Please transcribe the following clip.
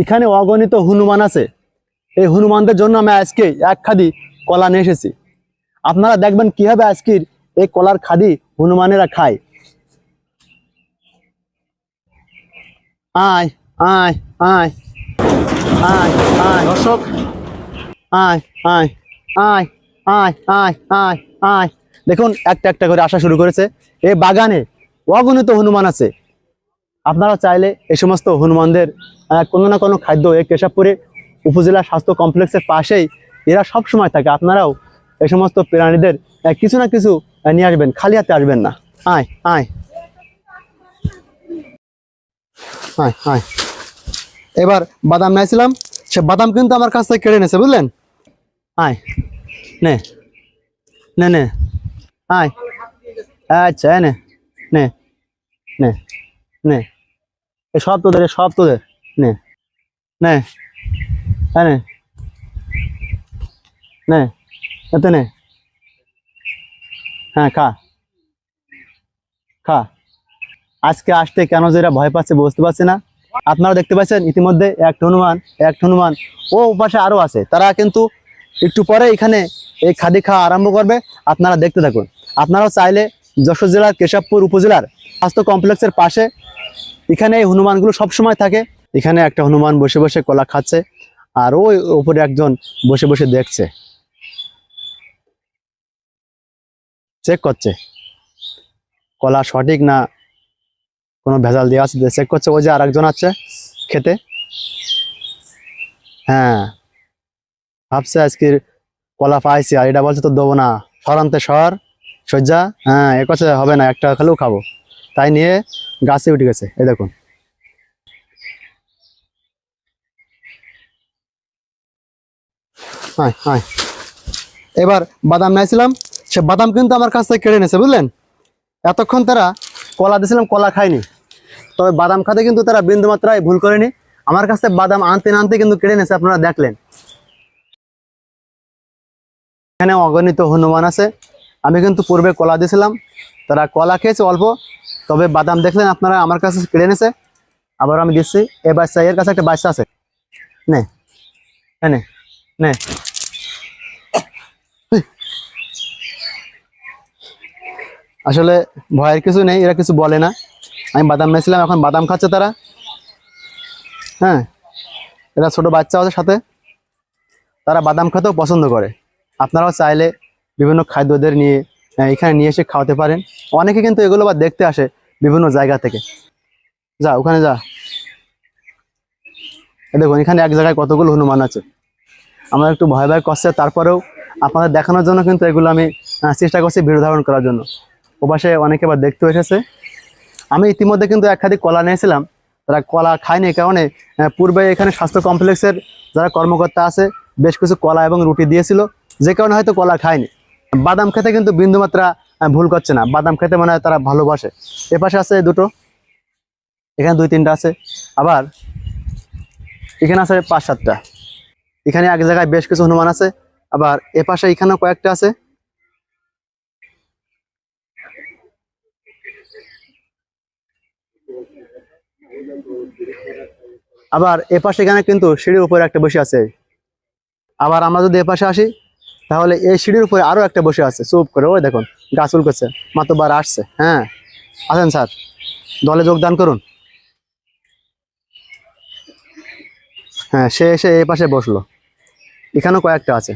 এখানে অগণিত হনুমান আছে। এই হনুমানদের জন্য আমি আজকে এক খাদি কলা নিয়ে এসেছি। আপনারা দেখবেন কীভাবে আজকের এই কলার খাদি হনুমানেরা খায়। আয় আয় আয় আয় আয় আয় আয় আয় আয় আয় আয় আয়। দেখুন, একটা একটা করে আসা শুরু করেছে। এই বাগানে অগণিত হনুমান আছে। আপনারা চাইলে এই সমস্ত হনুমানদের কোনো না কোনো খাদ্য এই কেশবপুরে উপজেলা স্বাস্থ্য কমপ্লেক্সের পাশেই এরা সব সময় থাকে। আপনারাও এই সমস্ত প্রাণীদের কিছু না কিছু নিয়ে আসবেন, খালি হাতে আসবেন না। আয় আয়। এবার বাদাম নিয়েছিলাম, সে বাদাম কিন্তু আমার কাছ থেকে কেড়ে নিয়েছে, বুঝলেন? আয়, নে নে নে। আয়। আচ্ছা নে নে নে নে। সব তোদের সব তোদের। নে নে, এই নে এতে নে। হ্যাঁ খা। খা। আজকে আসতে কেন যে এরা ভয় পাচ্ছে বুঝতে পারছে না। আপনারা দেখতে পাচ্ছেন ইতিমধ্যে এক হনুমান এক হনুমান। ও পাশে আরও আছে। তারা কিন্তু একটু পরে এখানে এই খাদি খাওয়া আরম্ভ করবে। আপনারা দেখতে থাকুন। আপনারাও চাইলে যশোর জেলার কেশবপুর উপজেলার স্বাস্থ্য কমপ্লেক্সের পাশে। এখানে এই হনুমানগুলো সব সময় থাকে। এখানে একটা হনুমান বসে বসে কলা খাচ্ছে আর ওই উপরে একজন বসে বসে দেখছে। চেক করছে। কলা সঠিক না কোনো ভেজাল দেওয়া আছে চেক করছে। ওই যে আর একজন আছে খেতে। হ্যাঁ। ভাবছে আজকে কলা পাইছি আর এটা বলছে তো দেবো না। সরান্তে সর সজ্জা হ্যাঁ এ কথা হবে না, একটা খেলেও খাব। তাই নিয়ে গাছে উঠে গেছে, এই দেখুন। এবার বাদাম নিয়েছিলাম, সে বাদাম কিন্তু আমার কাছ থেকে কেড়ে নিয়েছে, বুঝলেন? এতক্ষণ তারা কলা দিয়েছিলাম, কলা খায়নি। তবে বাদাম খাতে কিন্তু তারা বিন্দু মাত্রায় ভুল করেনি। আমার কাছে বাদাম আনতে আনতে কিন্তু কেড়ে নিয়েছে, আপনারা দেখলেন। এখানে অগণিত হনুমান আছে। আমি কিন্তু পূর্বে কলা দিয়েছিলাম, তারা কলা খেয়েছে অল্প তবে বাদাম দেখলেন আপনারা, আমার কাছে কেড়ে নিয়েছে আবার আমি দিচ্ছি। এ বাচ্চা, এর কাছে একটা বাচ্চা আছে। নে নে নে। আসলে ভয়ের কিছু নেই, এরা কিছু বলে না। আমি বাদাম নিয়েছিলাম এখন বাদাম খাচ্ছে তারা। হ্যাঁ এরা ছোট বাচ্চা আছে সাথে। তারা বাদাম খেতেও পছন্দ করে। আপনারাও চাইলে বিভিন্ন খাদ্যদের নিয়ে এখানে নিয়ে এসে খাওয়াতে পারেন। অনেকে কিন্তু এগুলো আবার দেখতে আসে বিভিন্ন জায়গা থেকে। যা, ওখানে যা। দেখুন, এখানে এক জায়গায় কতগুলো হনুমান আছে। আমার একটু ভয় ভয় করছে তারপরেও আপনাদের দেখানোর জন্য কিন্তু এগুলো আমি চেষ্টা করছি ভিডিও ধারণ করার জন্য। ওপাশে অনেকে আবার দেখতে এসেছে। আমি ইতিমধ্যে কিন্তু এক খাদি কলা নিয়েছিলাম। তারা কলা খায়নি কারণে পূর্বে এখানে স্বাস্থ্য কমপ্লেক্সের যারা কর্মকর্তা আছে, বেশ কিছু কলা এবং রুটি দিয়েছিল। যে কারণে হয়তো কলা খায়নি। বাদাম খেতে কিন্তু বিন্দুমাত্রা ভুল করছে না। বাদাম খেতে মনে হয় তারা ভালোবাসে। এপাশে আছে দুটো। এখানে দুই তিনটা আছে। আবার এখানে আছে পাঁচ সাতটা। এখানে এক জায়গায় বেশ কিছু হনুমান আছে। আবার এপাশে এখানেও কয়েকটা আছে। আবার এপাশে এখানে কিন্তু সিঁড়ির উপরে একটা বসে আছে। আবার আমরা যদি এপাশে আসি তাহলে এই সিঁড়ির উপরে আরও একটা বসে আছে, চুপ করে, ওই দেখুন গাছুল করছে মাতবার আসছে হ্যাঁ। আসেন স্যার, দলে যোগদান করুন। হ্যাঁ সে এসে এই পাশে বসল। এখানেও কয়েকটা আছে।